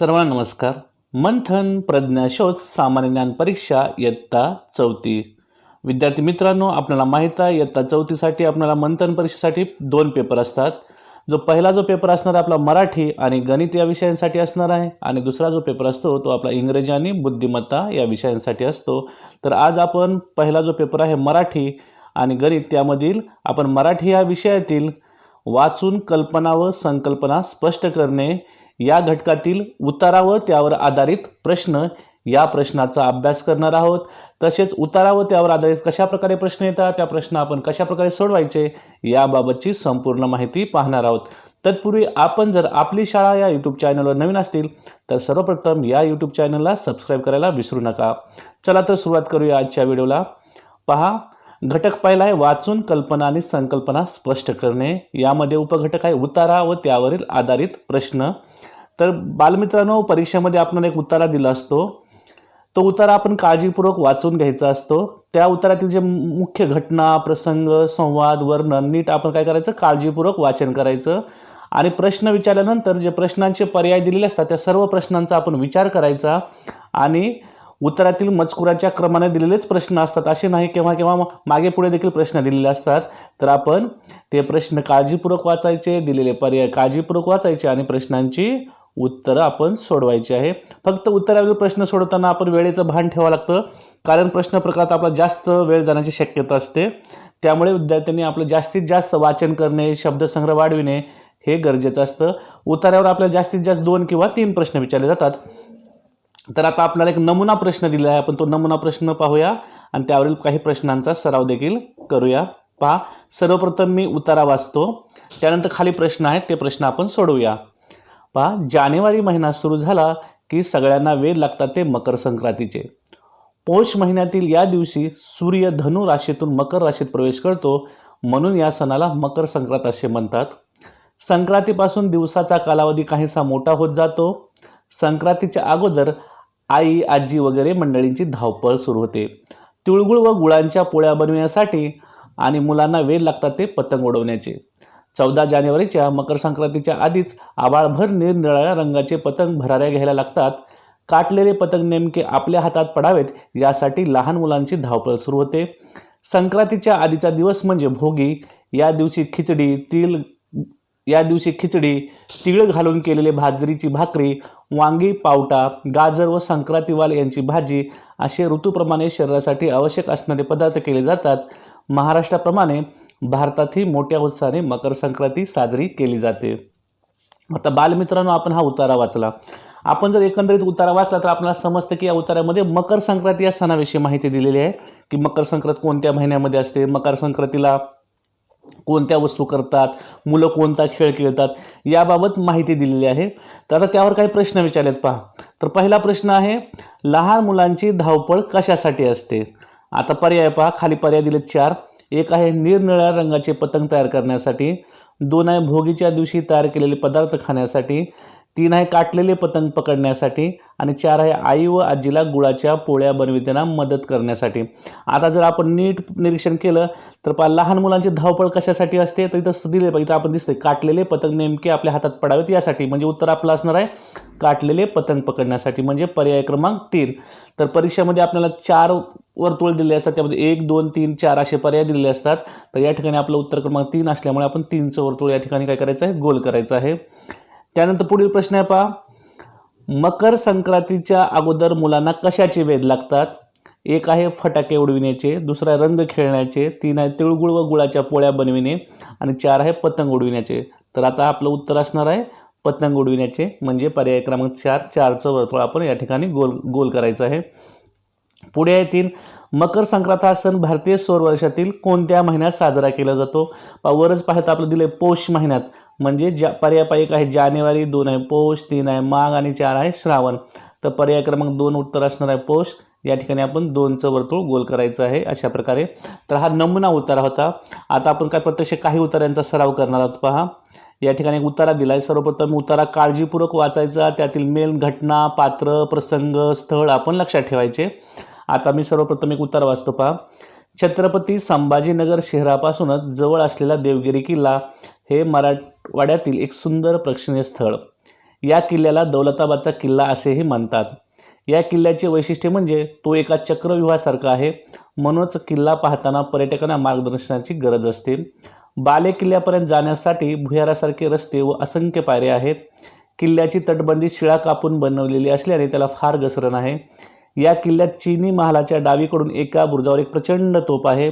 सर्वांना नमस्कार. मंथन प्रज्ञाशोध सामान्य ज्ञान परीक्षा इयत्ता चौथी. विद्यार्थी मित्रांनो आपल्याला माहीत आहे इयत्ता चौथीसाठी आपल्याला मंथन परीक्षेसाठी दोन पेपर असतात. जो पहिला जो पेपर असणार आहे आपला मराठी आणि गणित या विषयांसाठी असणार आहे. आणि दुसरा जो पेपर असतो तो आपला इंग्रजी आणि बुद्धिमत्ता या विषयांसाठी असतो. तर आज आपण पहिला जो पेपर आहे मराठी आणि गणित त्यामधील आपण मराठी या विषयातील वाचून कल्पना व संकल्पना स्पष्ट करणे या घटकातील उतारा व त्यावर आधारित प्रश्न या प्रश्नाचा अभ्यास करणार आहोत. तसेच उतारा व त्यावर आधारित कशाप्रकारे प्रश्न येतात त्या प्रश्न आपण कशाप्रकारे सोडवायचे याबाबतची संपूर्ण माहिती पाहणार आहोत. तत्पूर्वी आपण जर आपली शाळा या यूट्यूब चॅनलवर नवीन असतील तर सर्वप्रथम या यूट्यूब चॅनलला सबस्क्राईब करायला विसरू नका. चला तर सुरुवात करूया आजच्या व्हिडिओला. पहा घटक पहिला आहे वाचून कल्पना आणि संकल्पना स्पष्ट करणे. यामध्ये उपघटक आहे उतारा व त्यावरील आधारित प्रश्न. तर बालमित्रांनो परीक्षेमध्ये आपण एक उतारा दिला असतो. तो उतारा आपण काळजीपूर्वक वाचून घ्यायचा असतो. त्या उतारातील जे मुख्य घटना प्रसंग संवाद वर्णन नीट आपण काय करायचं? काळजीपूर्वक वाचन करायचं. आणि प्रश्न विचारल्यानंतर जे प्रश्नांचे पर्याय दिलेले असतात त्या सर्व प्रश्नांचा आपण विचार करायचा. आणि उत्तरातील मजकुराच्या क्रमाने दिलेलेच प्रश्न असतात. असे नाही केव्हा केव्हा मागे पुढे देखील प्रश्न दिलेले असतात. तर आपण ते प्रश्न काळजीपूर्वक वाचायचे दिलेले पर्याय काळजीपूर्वक वाचायचे आणि प्रश्नांची उत्तरं आपण सोडवायची आहे. फक्त उत्तरावरील प्रश्न सोडवताना आपण वेळेचं भान ठेवावं लागतं. कारण प्रश्न प्रकारात आपला जास्त वेळ जाण्याची शक्यता असते. त्यामुळे विद्यार्थ्यांनी आपलं जास्तीत जास्त वाचन करणे शब्दसंग्रह वाढविणे हे गरजेचं असतं. उतार्यावर आपल्याला जास्तीत जास्त दोन किंवा तीन प्रश्न विचारले जातात. तर आता आपल्याला एक नमुना प्रश्न दिला आहे. आपण तो नमुना प्रश्न पाहूया. आणि त्यावरील काही प्रश्नांचा सराव देखील करूया. पहा. सर्वप्रथम मी उतारा वाचतो. त्यानंतर खाली प्रश्न आहेत. ते प्रश्न आपण सोडवूया. पहा जानेवारी महिना सुरू झाला की सगळ्यांना वेळ लागतात ते मकर संक्रांतीचे. पौष महिन्यातील या दिवशी सूर्य धनु राशीतून मकर राशीत प्रवेश करतो म्हणून या सणाला मकर संक्रांत असे म्हणतात. संक्रांतीपासून दिवसाचा कालावधी काहीसा मोठा होत जातो. संक्रांतीच्या अगोदर आई आजी वगैरे मंडळींची धावपळ सुरू होते. तिळगुळ व गुळांच्या पोळ्या बनविण्यासाठी आणि मुलांना वेळ लागतात ते पतंग उडवण्याचे. चौदा जानेवारीच्या मकर संक्रांतीच्या आधीच आबाळभर निरनिराळ्या रंगाचे पतंग भराऱ्या घ्यायला लागतात. काटलेले पतंग नेमके आपल्या हातात पडावेत यासाठी लहान मुलांची धावपळ सुरू होते. संक्रांतीच्या आधीचा दिवस म्हणजे भोगी. या दिवशी खिचडी तिळ या दिवशी खिचडी तीळ घालून केलेले भाजरीची भाकरी वांगी पावटा गाजर व संक्रांतीवाल यांची भाजी असे ऋतूप्रमाणे शरीरासाठी आवश्यक असणारे पदार्थ केले जातात. महाराष्ट्राप्रमाणे भारतातही मोठ्या उत्साहाने मकर संक्रांती साजरी केली जाते. आता बालमित्रांनो आपण हा उतारा वाचला. आपण जर एकंदरीत उतारा वाचला तर आपल्याला समजतं की या उतारामध्ये मकर संक्रांती या सणाविषयी माहिती दिलेली आहे की मकर संक्रांत कोणत्या महिन्यामध्ये असते मकर संक्रांतीला कोणत्या वस्तू करतात मुलं कोणता खेळ खेळतात याबाबत माहिती दिलेली आहे. तर आता त्यावर काही प्रश्न विचारलेत पहा. तर पहिला प्रश्न आहे लहान मुलांची धावपळ कशासाठी असते? आता पर्याय पहा खाली पर्याय दिलेत चार. एक आहे निरनिळ्या रंगाचे पतंग तयार करण्यासाठी. दोन आहे भोगीच्या दिवशी तयार केलेले पदार्थ खाण्यासाठी. तीन आहे काटलेले पतंग पकडण्यासाठी आणि चार आहे आई व आजीला गुळाच्या पोळ्या बनविताना मदत करण्यासाठी. आता जर आपण नीट निरीक्षण केलं तर पा लहान मुलांची धावपळ कशासाठी असते? तर इथं दिले इथं आपण दिसते काटलेले पतंग नेमके आपल्या हातात पडावेत यासाठी. म्हणजे उत्तर आपलं असणार आहे काटलेले पतंग पकडण्यासाठी. म्हणजे पर्याय क्रमांक तीन. तर परीक्षेमध्ये आपल्याला चार वर्तुळ दिले असतात त्यामध्ये एक दोन तीन चार असे पर्याय दिलेले असतात. तर या ठिकाणी आपलं उत्तर क्रमांक तीन असल्यामुळे आपण तीनचं वर्तुळ या ठिकाणी काय करायचं आहे? गोल करायचं आहे. त्यानंतर पुढील प्रश्न आहे पहा. मकर संक्रांतीच्या अगोदर मुलांना कशाचे वेध लागतात? एक आहे फटाके उडविण्याचे दुसरा आहे रंग खेळण्याचे तीन आहे तिळगुळ व गुळाच्या पोळ्या बनविणे आणि चार आहे पतंग उडविण्याचे. तर आता आपलं उत्तर असणार आहे पतंग उडविण्याचे म्हणजे पर्याय क्रमांक चार चारचं वर्तुळ आपण या ठिकाणी गोल गोल करायचं आहे. पुढे आहे तीन. मकर संक्रांत हा सण भारतीय सौर वर्षातील कोणत्या महिन्यात साजरा केला जातो? वरच पाहता आपलं दिलं पौष महिन्यात. म्हणजे ज्या पर्याय एक आहे जानेवारी दोन आहे पौष तीन आहे माघ आणि चार आहे श्रावण. तर पर्याय क्रमांक दोन उत्तर असणार आहे पौष. या ठिकाणी आपण दोनचं वर्तुळ गोल करायचं आहे अशा प्रकारे. तर हा नमुना उतारा होता. आता आपण काय प्रत्यक्ष काही उतार्यांचा सराव करणार आहोत पहा. या ठिकाणी एक उतारा दिला आहे सर्वप्रथम उतारा काळजीपूर्वक वाचायचा. त्यातील मेल घटना पात्र प्रसंग स्थळ आपण लक्षात ठेवायचे. आता मी सर्वप्रथम एक उत्तर वाचतो पहा. छत्रपती संभाजीनगर शहरापासूनच जवळ असलेला देवगिरी किल्ला हे मराठवाड्यातील एक सुंदर प्रेक्षणीय स्थळ. या किल्ल्याला दौलताबादचा किल्ला असेही म्हणतात. या किल्ल्याचे वैशिष्ट्य म्हणजे तो एका चक्रव्यूहासारखा आहे. म्हणूनच किल्ला पाहताना पर्यटकांना मार्गदर्शनाची गरज असते. बाले किल्ल्यापर्यंत जाण्यासाठी भुयारासारखे रस्ते व असंख्य पायऱ्या आहेत. किल्ल्याची तटबंदी शिळा कापून बनवलेली असल्याने त्याला फार घसरण आहे. या किल्ल्यात चिनी महालाच्या डावीकडून एका बुरुजावर एक प्रचंड तोप आहे.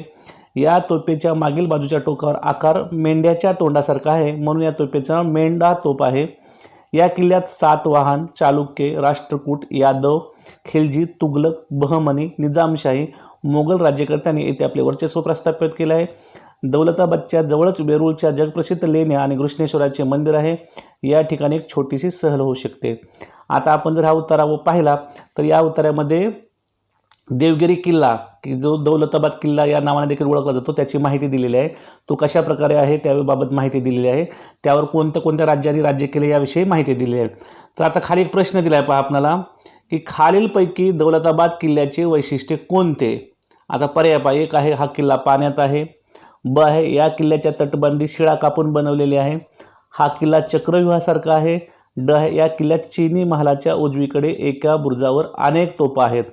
या तोपेच्या मागील बाजूच्या टोकावर आकार मेंढ्याच्या तोंडासारखा आहे म्हणून या तोपेचा मेंढा तोप आहे. या किल्ल्यात सातवाहन चालुक्य राष्ट्रकूट यादव खिलजी तुगलक बहमनी निजामशाही मोगल राज्यकर्त्यांनी येथे आपले वर्चस्व प्रस्थापित केले आहे. दौलताबादच्या जवळच वेरूळच्या जगप्रसिद्ध लेण्या आणि कृष्णेश्वराचे मंदिर आहे. या ठिकाणी एक छोटीशी सहल होऊ शकते. आता आपण जर हा उतारा पाहिला तर या उतारामध्ये देवगिरी किल्ला की जो दौलताबाद किल्ला या नावाने देखील ओळखला जातो त्याची माहिती दिलेली आहे. तो कशा प्रकारे आहे त्याबाबत माहिती दिलेली आहे. त्यावर कोणत्या कोणत्या राज्यांनी राज्य केले याविषयी माहिती दिली आहे. तर आता खाली एक प्रश्न दिला आहे पहा आपणाला की खालीलपैकी दौलताबाद किल्ल्याचे वैशिष्ट्य कोणते? आता पर्याय पहा एक आहे हा किल्ला पाण्यात आहे ब आहे या किल्ल्याच्या तटबंदी शिळा कापून बनवलेली आहे. हा किल्ला चक्रव्यूहासारखा आहे. ड आहे या किल्ल्यात चिनी महालाच्या उजवीकडे एका बुरुजावर अनेक तोपा आहेत.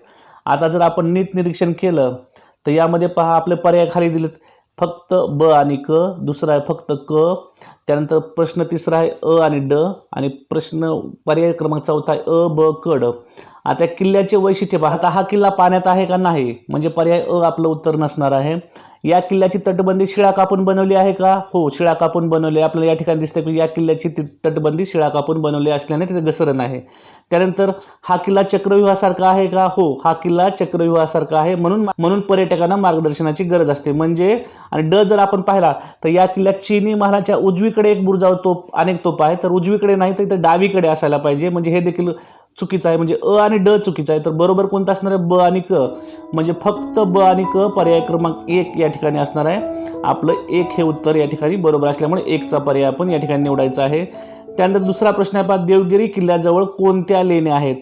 आता जर आपण नीट निरीक्षण केलं तर यामध्ये पहा आपले पर्याय खाली दिलेत. फक्त ब आणि क दुसरा आहे फक्त क त्यानंतर प्रश्न तिसरा आहे अ आणि ड आणि प्रश्न पर्याय क्रमांक चौथा आहे अ ब क ड. आता किल्ल्याचे वैशिष्ट्य पहा आता हा किल्ला पाण्यात आहे का नाही? म्हणजे पर्याय अ आपलं उत्तर नसणार आहे. या किल्ल्याची तटबंदी शिळा कापून बनवली आहे का? हो शिळा कापून बनवली आपल्याला या ठिकाणी दिसतं की या किल्ल्याची तटबंदी शिळा कापून बनवली असल्याने तिथे घसरण आहे. त्यानंतर हा किल्ला चक्रव्यूहासारखा आहे का? हो हा किल्ला चक्रव्यूहासारखा आहे म्हणून म्हणून पर्यटकांना मार्गदर्शनाची गरज असते. म्हणजे आणि ड जर आपण पाहिला तर या किल्ल्यात चिनी महालाच्या उजवीकडे एक बुरुजावर तोप अनेक तोप आहे तर उजवीकडे नाही तर इथं डावीकडे असायला पाहिजे. म्हणजे हे देखील चुकीचं आहे म्हणजे अ आणि ड चुकीचा आहे तर बरोबर कोणता असणार आहे? ब आणि क. म्हणजे फक्त ब आणि क पर्याय क्रमांक एक या ठिकाणी असणार आहे. आपलं एक हे उत्तर या ठिकाणी बरोबर असल्यामुळे एकचा पर्याय आपण या ठिकाणी निवडायचा आहे. त्यानंतर दुसरा प्रश्न आहे पहा देवगिरी किल्ल्याजवळ कोणत्या लेण्या आहेत?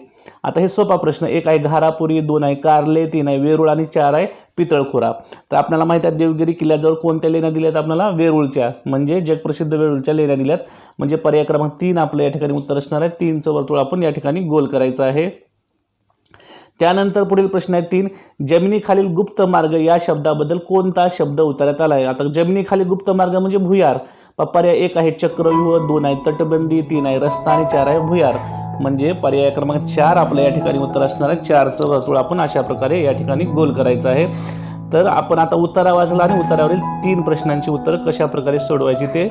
आता हे सोपा प्रश्न एक आहे घारापुरी दोन आहे कारले तीन आहे वेरूळ आणि चार आहे पितळखोरा. तर आपल्याला माहिती आहे देवगिरी किल्ल्याजवळ कोणत्या लेण्या दिल्यात आपल्याला? वेरूळच्या. म्हणजे जगप्रसिद्ध वेरूळच्या लेण्या दिल्यात. म्हणजे पर्याय क्रमांक तीन आपलं या ठिकाणी उत्तर असणार आहे. तीनचं वर्तुळ आपण या ठिकाणी गोल करायचं आहे. त्यानंतर पुढील प्रश्न आहे तीन. जमिनीखालील गुप्त मार्ग या शब्दाबद्दल कोणता शब्द उतारण्यात आला आहे? आता जमिनीखाली गुप्त मार्ग म्हणजे भुयार. पर्याय एक आहे चक्रव्यूह दोन आहे तटबंदी तीन आहे रस्ता आणि चार आहे भुयार. म्हणजे पर्याय क्रमांक चार आपल्या या ठिकाणी उत्तर असणार आहे. चारचं वर्तुळ आपण अशा प्रकारे या ठिकाणी गोल करायचं आहे. तर आपण आता उतारा वाचला आणि उतारावरील तीन प्रश्नांची उत्तरं कशा प्रकारे सोडवायची ते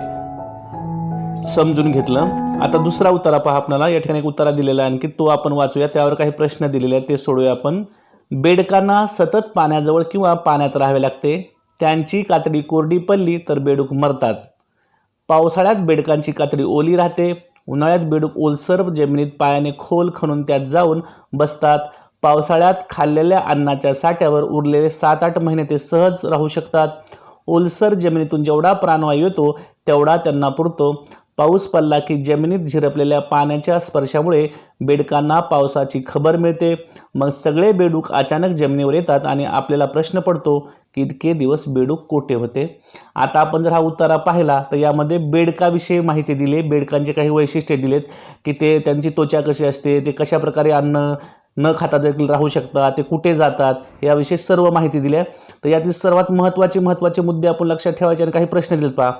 समजून घेतलं. आता दुसरा उतारा पहा आपल्याला. या ठिकाणी एक उतारा दिलेला आहे आणखी. तो आपण वाचूया. त्यावर काही प्रश्न दिलेले आहेत. ते सोडूया आपण. बेडकांना सतत पाण्याजवळ किंवा पाण्यात राहावे लागते. त्यांची कातडी कोरडी पडली तर बेडूक मरतात. पावसाळ्यात बेडकांची कातडी ओली राहते. उन्हाळ्यात बेडूक ओलसर जमिनीत पायाने खोल खणून त्यात जाऊन बसतात. पावसाळ्यात खाल्लेल्या अन्नाच्या साठ्यावर उरलेले सात आठ महिने ते सहज राहू शकतात. ओलसर जमिनीतून जेवढा प्राणवायू येतो तेवढा त्यांना पुरतो. पाऊस पडला की जमिनीत झिरपलेल्या पाण्याच्या स्पर्शामुळे बेडकांना पावसाची खबर मिळते. मग सगळे बेडूक अचानक जमिनीवर येतात आणि आपल्याला प्रश्न पडतो की इतके दिवस बेडूक कोठे होते? आता आपण जर हा उतारा पाहिला तर यामध्ये बेडकाविषयी माहिती दिली बेडकांचे काही वैशिष्ट्ये दिलेत की ते त्यांची त्वचा कशी असते ते कशाप्रकारे अन्न न खाता देखील राहू शकतात ते कुठे जातात याविषयी सर्व माहिती दिली आहे. तर यातील सर्वात महत्त्वाचे महत्त्वाचे मुद्दे आपण लक्षात ठेवायचे आणि काही प्रश्न दिलेत पहा.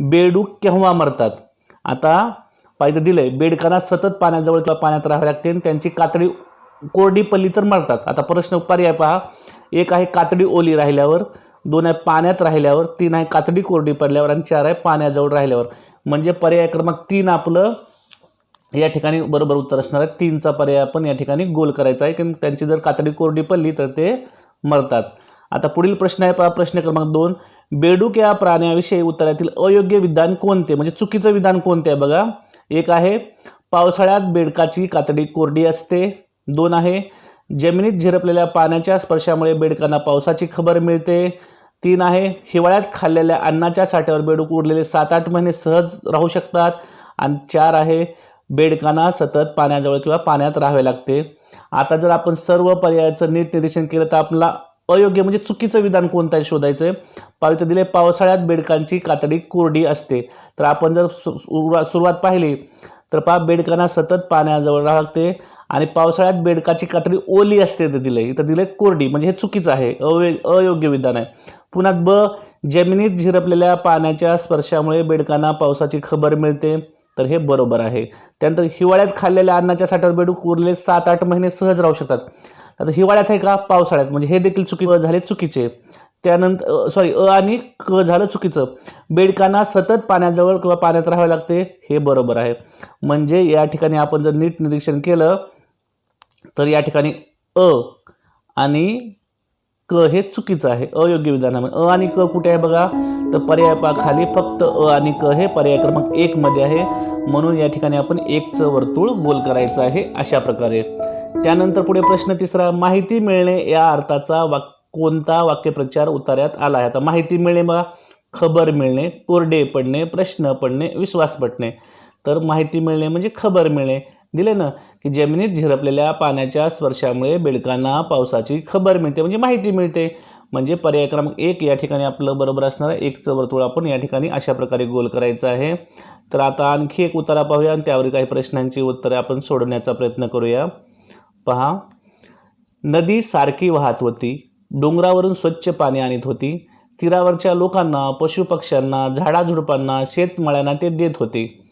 बेडूक केव्हा मरतात? आता पाहिजे दिलंय बेडकांना सतत पाण्याजवळ किंवा पाण्यात राहावे लागते आणि त्यांची कातडी कोरडी पल्ली तर मरतात. आता प्रश्न पर्याय पहा. एक आहे कातडी ओली राहिल्यावर दोन आहे पाण्यात राहिल्यावर तीन आहे कातडी कोरडी पडल्यावर आणि चार आहे पाण्याजवळ राहिल्यावर. म्हणजे पर्याय क्रमांक तीन आपलं या ठिकाणी बरोबर उत्तर असणार आहे. तीनचा पर्याय आपण या ठिकाणी गोल करायचा आहे. कारण त्यांची जर कातडी कोरडी पडली तर ते मरतात. आता पुढील प्रश्न आहे पहा. प्रश्न क्रमांक दोन. बेडूक या प्राण्याविषयी उत्तरातील अयोग्य विधान कोणते? म्हणजे चुकीचं विधान कोणते आहे बघा? एक आहे पावसाळ्यात बेडकाची कातडी कोरडी असते. दोन आहे जमिनीत झिरपलेल्या पाण्याच्या स्पर्शामुळे बेडकांना पावसाची खबर मिळते. तीन आहे हिवाळ्यात खाल्लेल्या अन्नाच्या साठ्यावर बेडूक उरलेले सात आठ महिने सहज राहू शकतात. आणि चार आहे बेडकांना सतत पाण्याजवळ किंवा पाण्यात राहावे लागते. आता जर आपण सर्व पर्यायाचं नीट निरीक्षण केलं तर आपला अयोग्य म्हणजे चुकीचं विधान कोणतं आहे शोधायचं आहे पावित्र्य दिले पावसाळ्यात बेडकांची कातडी कोरडी असते. तर आपण जर सु- सुरुवात सुरुवात पाहिली तर पहा बेडकांना सतत पाण्याजवळ राहावं लागते आणि पावसाळ्यात बेडकाची कातडी ओली असते तर दिले इथं दिले कोरडी म्हणजे हे चुकीचं आहे अवे अयोग्य विधान आहे. पुन्हा ब जमिनीत झिरपलेल्या पाण्याच्या स्पर्शामुळे बेडकांना पावसाची खबर मिळते. तर हे बरोबर आहे. त्यानंतर हिवाळ्यात खाल्लेल्या अन्नाच्या साठ्यावर बेडूक उरले सात आठ महिने सहज राहू शकतात. आता हिवाळ्यात आहे का? पावसाळ्यात. म्हणजे हे देखील चुकी झाले चुकीचे. त्यानंतर सॉरी अ आणि क झालं चुकीचं. बेडकांना सतत पाण्याजवळ किंवा पाण्यात राहावे लागते. हे बरोबर आहे. म्हणजे या ठिकाणी आपण जर नीट निरीक्षण केलं तर या ठिकाणी अ आणि क हे चुकीचं आहे. अयोग्य विधानामध्ये अ आणि क कुठे आहे बघा? तर पर्याय फक्त अ आणि क हे पर्याय क्रमांक एकमध्ये आहे. म्हणून या ठिकाणी आपण एकचं वर्तुळ गोल करायचं आहे अशा प्रकारे. त्यानंतर पुढे प्रश्न तिसरा माहिती मिळणे या अर्थाचा वाक कोणता वाक्यप्रचार उतार्यात आला आहे? आता माहिती मिळणे बघा. खबर मिळणे कोरडे पडणे प्रश्न पडणे विश्वास पटणे. तर माहिती मिळणे म्हणजे खबर मिळणे. दिले ना की जमिनीत झिरपलेल्या पाण्याच्या स्पर्शामुळे बेडकांना पावसाची खबर मिळते म्हणजे माहिती मिळते. म्हणजे पर्याय क्रमांक एक या ठिकाणी आपलं बरोबर असणार आहे. एकचं वर्तुळ आपण या ठिकाणी अशा प्रकारे गोल करायचं आहे. तर आता आणखी एक उतारा पाहूया आणि त्यावर काही प्रश्नांची उत्तरे आपण सोडवण्याचा प्रयत्न करूया. पहा. नदी सारखी वाहत होती. डोंगरावरून स्वच्छ पाणी आणत होती. तीरावरच्या लोकांना पशुपक्ष्यांना झाडाझुडपांना शेतमाळ्यांना ते देत होते.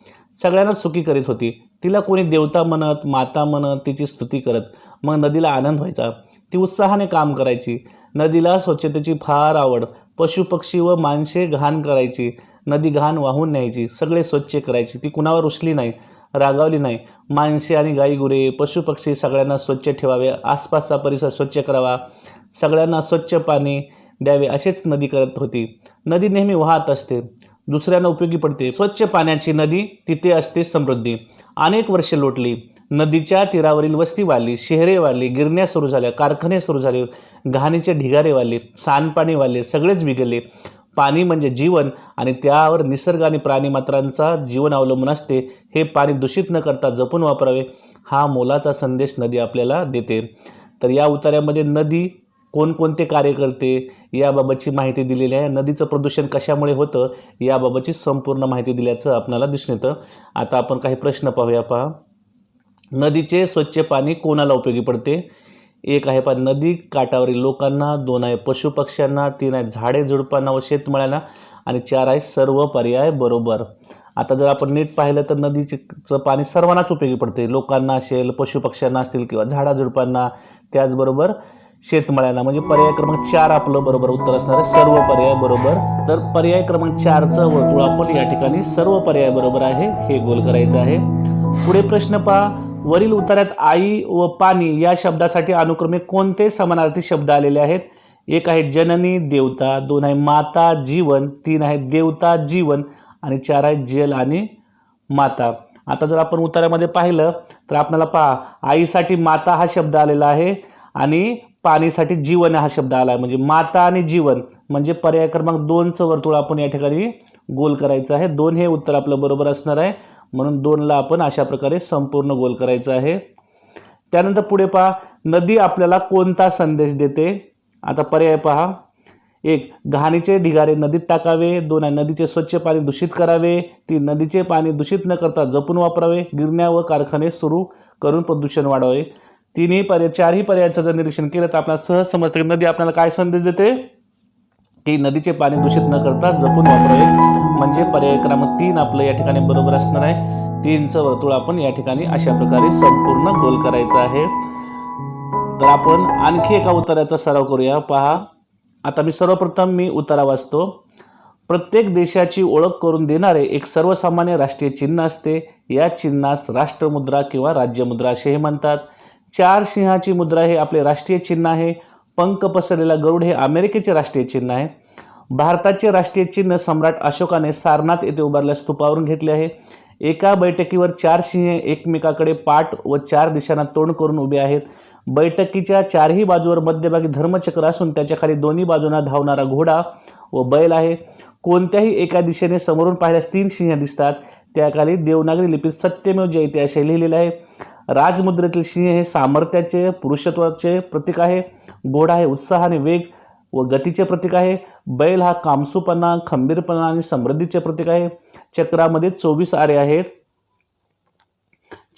सगळ्यांना सुखी करीत होती. तिला कोणी देवता म्हणत माता म्हणत तिची स्तुती करत मग नदीला आनंद व्हायचा. ती उत्साहाने काम करायची. नदीला स्वच्छतेची फार आवड. पशुपक्षी व माणसे घाण करायची. नदी घाण वाहून न्यायची. सगळे स्वच्छ करायची. ती कुणावर उचली नाही रागावली नाही. माणसे आणि गाईगुरे पशुपक्षी सगळ्यांना स्वच्छ ठेवावे. आसपासचा परिसर स्वच्छ करावा. सगळ्यांना स्वच्छ पाणी द्यावे असेच नदी करत होती. नदी नेहमी वाहत असते. दुसऱ्यांना उपयोगी पडते. स्वच्छ पाण्याची नदी तिथे असते समृद्धी. अनेक वर्षे लोटली. नदीच्या तीरावरील वस्ती वाढली शहरे वाढली गिरण्या सुरू झाल्या कारखाने सुरू झाले घाणीचे ढिगारे वाढले सांडपाणी वाढले सगळेच बिघडले. पाणी म्हणजे जीवन आणि त्यावर निसर्ग आणि प्राणीमात्रांचा जीवन अवलंबून असते. हे पाणी दूषित न करता जपून वापरावे हा मोलाचा संदेश नदी आपल्याला देते. तर या उतार्यामध्ये नदी कोणकोणते कार्य करते याबाबतची माहिती दिलेली आहे? नदीचं प्रदूषण कशामुळे होतं? याबाबतची संपूर्ण माहिती दिल्याचं आपल्याला दिसून येतं. आता आपण काही प्रश्न पाहूया. पहा. नदीचे स्वच्छ पाणी कोणाला उपयोगी पडते? एक आहे पहा नदी काठावरील लोकांना दोन आहे पशुपक्ष्यांना तीन आहे झाडे झुडपांना व शेतमळ्यांना आणि चार आहे सर्व पर्याय बरोबर. आता जर आपण नीट पाहिलं तर नदीचं पाणी सर्वांनाच उपयोगी पडते. लोकांना असेल पशुपक्ष्यांना असतील किंवा झाडाझुडपांना त्याचबरोबर शेतमळ्याला. म्हणजे पर्याय क्रमांक चार आपलं बरोबर उत्तर असणार आहे. सर्व पर्याय बरोबर. तर पर्याय क्रमांक चारचं वर्तुळ आपण या ठिकाणी सर्व पर्याय बरोबर आहे हे गोल करायचं आहे. पुढे प्रश्न पहा. वरील उतार्यात आई व पाणी या शब्दासाठी अनुक्रमे कोणते समानार्थी शब्द आलेले आहेत? एक आहे जननी देवता. दोन आहे माता जीवन. तीन आहे देवता जीवन. आणि चार आहे जल आणि माता. आता जर आपण उतार्यामध्ये पाहिलं तर आपल्याला पहा आईसाठी माता हा शब्द आलेला आहे. आणि पाणीसाठी जीवन हा शब्द आला आहे म्हणजे माता आणि जीवन म्हणजे पर्याय क्रमांक दोनचं वर्तुळ आपण या ठिकाणी गोल करायचं आहे. दोन हे उत्तर आपलं बरोबर असणार आहे. म्हणून दोनला आपण अशा प्रकारे संपूर्ण गोल करायचं आहे. त्यानंतर पुढे पहा नदी आपल्याला कोणता संदेश देते? आता पर्याय पहा. एक घाणीचे ढिगारे नदीत टाकावे. दोन आहे नदीचे स्वच्छ पाणी दूषित करावे. तीन नदीचे पाणी दूषित न करता जपून वापरावे. गिरण्या व कारखाने सुरू करून प्रदूषण वाढवावे. तिन्ही पर्याय चारही पर्यायाचं जर निरीक्षण केलं तर आपल्याला सहज समजतं की नदी आपल्याला काय संदेश देते? की नदीचे पाणी दूषित न करता जपून वापरावे म्हणजे पर्याय क्रमांक तीन आपलं या ठिकाणी बरोबर असणार आहे. तीनचं वर्तुळ आपण या ठिकाणी अशा प्रकारे संपूर्ण गोल करायचं आहे. तर आपण आणखी एका उत्तराचा सराव करूया. पहा आता मी सर्वप्रथम मी उतारा वाचतो. प्रत्येक देशाची ओळख करून देणारे एक सर्वसामान्य राष्ट्रीय चिन्ह असते. या चिन्हास राष्ट्रमुद्रा किंवा राज्यमुद्रा असेही म्हणतात. चार सिंहाची मुद्रा हे आपले राष्ट्रीय चिन्ह आहे. पंख पसरलेला गरुड हे अमेरिकेचे राष्ट्रीय चिन्ह आहे. भारताचे राष्ट्रीय चिन्ह सम्राट अशोकाने सारनाथ येथे उभारल्या स्तूपावरून घेतले आहे. एका बैठकीवर चार सिंहे एकमेकाकडे पाठ व चार दिशांना तोंड करून उभे आहेत. बैठकीच्या चारही बाजूवर मध्यभागी धर्मचक्र असून त्याच्याखाली दोन्ही बाजूंना धावणारा घोडा व बैल आहे. कोणत्याही एका दिशेने समोरून पाहिल्यास तीन सिंह दिसतात. त्याखाली देवनागरी लिपीत सत्यमेव जयते असे लिहिलेले आहे. राजमुद्रेतील सिंह हे सामर्थ्याचे पुरुषत्वाचे प्रतीक आहे. घोडा हे उत्साह आणि वेग व गतीचे प्रतीक आहे. बैल हा कामसूपणा खंबीरपणा आणि समृद्धीचे प्रतीक आहे. चक्रामध्ये चोवीस आरे आहेत.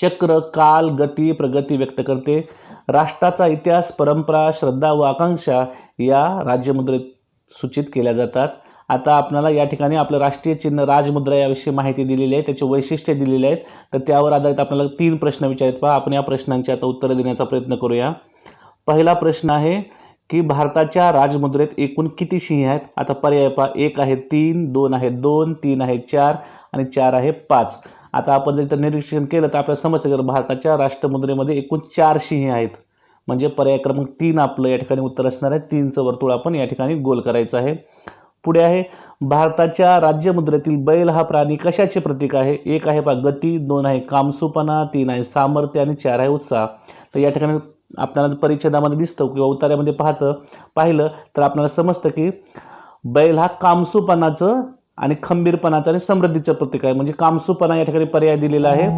चक्र काल गती प्रगती व्यक्त करते. राष्ट्राचा इतिहास परंपरा श्रद्धा व आकांक्षा या राज्यमुद्रेत सूचित केल्या जातात. आता आपल्याला या ठिकाणी आपलं राष्ट्रीय चिन्ह राजमुद्रा याविषयी माहिती दिलेली आहे. त्याचे वैशिष्ट्य दिलेले आहेत. तर त्यावर आधारित आपल्याला तीन प्रश्न विचारित पहा. आपण या प्रश्नांची आता उत्तरं देण्याचा प्रयत्न करूया. पहिला प्रश्न आहे की भारताच्या राजमुद्रेत एकूण किती सिंह आहेत? आता पर्याय पहा. एक आहे तीन दोन आहे दोन तीन आहे चार आणि चार आहे पाच. आता आपण जर इथं निरीक्षण केलं तर आपल्याला समजतं की भारताच्या राष्ट्रमुद्रेमध्ये एकूण चार सिंह आहेत. म्हणजे पर्याय क्रमांक तीन आपलं या ठिकाणी उत्तर असणार आहे. तीनचं वर्तुळ आपण या ठिकाणी गोल करायचं आहे. पुढे आहे. भारताच्या राज्यमुद्रेतील बैल हा प्राणी कशाचे प्रतीक आहे? एक आहे बा गती दोन आहे कामसूपणा तीन आहे सामर्थ्य आणि चार आहे उत्साह. तर या ठिकाणी आपल्याला परिच्छेदामध्ये दिसतं किंवा उतार्यामध्ये पाहतं पाहिलं तर आपल्याला समजतं की बैल हा कामसूपणाचं आणि खंबीरपणाचं आणि समृद्धीचं प्रतीक आहे. म्हणजे कामसूपणा या ठिकाणी पर्याय दिलेला आहे.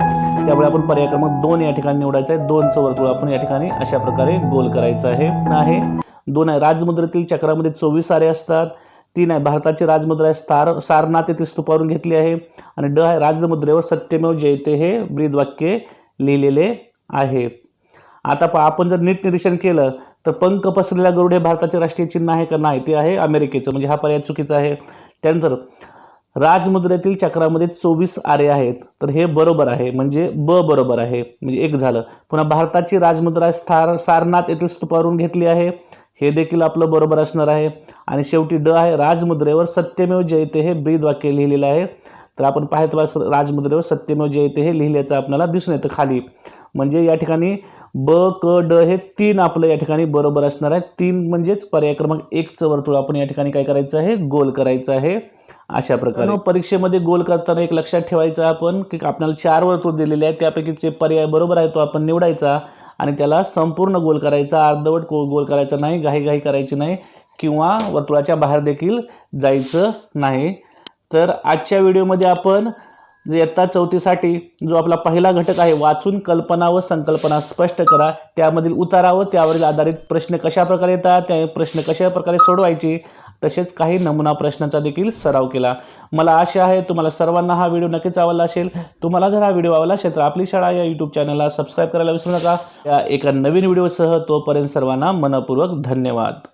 त्यामुळे आपण पर्याय क्रमांक दोन या ठिकाणी निवडायचं आहे. दोनचं वर्तुळ आपण या ठिकाणी अशा प्रकारे गोल करायचं आहे. आहे दोन आहे. राजमुद्रेतील चक्रामध्ये चोवीस आरे असतात. तीन आहे भारताची राजमुद्रा आहे. सार सारनाथ येथे स्तूपावरून घेतली आहे. आणि ड आहे राजमुद्रेवर सत्यमेव जयते हे ब्रीदवाक्य लिहिलेले आहे. आता पहा आपण जर नीट निरीक्षण केलं तर पंख पसरलेला गरुड हे भारताचे राष्ट्रीय चिन्ह आहे का? नाही ते आहे अमेरिकेचं. म्हणजे हा पर्याय चुकीचा आहे. त्यानंतर राजमुद्रेतील चक्रामध्ये चोवीस आरे आहेत. तर हे बरोबर आहे. म्हणजे ब बरोबर आहे. म्हणजे एक झालं. पुन्हा भारताची राजमुद्रा स्थार सारनाथ येथील स्तूपावरून घेतली आहे. हे देखील आपलं बरोबर असणार आहे. आणि शेवटी ड आहे. राजमुद्रेवर सत्यमेव जयते हे ब्रीद वाक्य लिहिलेलं आहे. तर आपण पाहत राजमुद्रेवर सत्यमेव जयते हे लिहिल्याचं आपल्याला दिसून येतं खाली. म्हणजे या ठिकाणी ब क ड हे तीन आपलं या ठिकाणी बरोबर असणार आहे. तीन म्हणजेच पर्याय क्रमांक एकचं वर्तुळ आपण या ठिकाणी काय करायचं आहे? गोल करायचं आहे. अशा प्रकारे. परीक्षेमध्ये गोल करताना एक लक्षात ठेवायचा आपण की आपल्याला चार वर्तुळ दिलेले आहेत त्यापैकी जे पर्याय बरोबर आहे तो आपण निवडायचा आणि त्याला संपूर्ण गोल करायचा अर्धवट गो गोल करायचा नाही घाई करायची नाही किंवा वर्तुळाच्या बाहेर देखील जायचं नाही. तर आजच्या व्हिडिओमध्ये आपण इयत्ता चौथीसाठी जो आपला पहिला घटक आहे वाचून कल्पना व संकल्पना स्पष्ट करा. त्यामधील उतारा व त्यावरील आधारित प्रश्न कशा प्रकारे येतात त्या प्रश्न कशा प्रकारे सोडवायचे तसेच काही नमुना प्रश्नांचा देखील सराव केला. मला आशा आहे तुम्हाला सर्वांना हा व्हिडिओ नक्कीच आवडला असेल. तुम्हाला जर हा व्हिडिओ आवडला असेल तर आपली शाळा या यूट्यूब चॅनलला सबस्क्राईब करायला विसरू नका. या एका नवीन व्हिडिओसह तोपर्यंत सर्वांना मनपूर्वक धन्यवाद.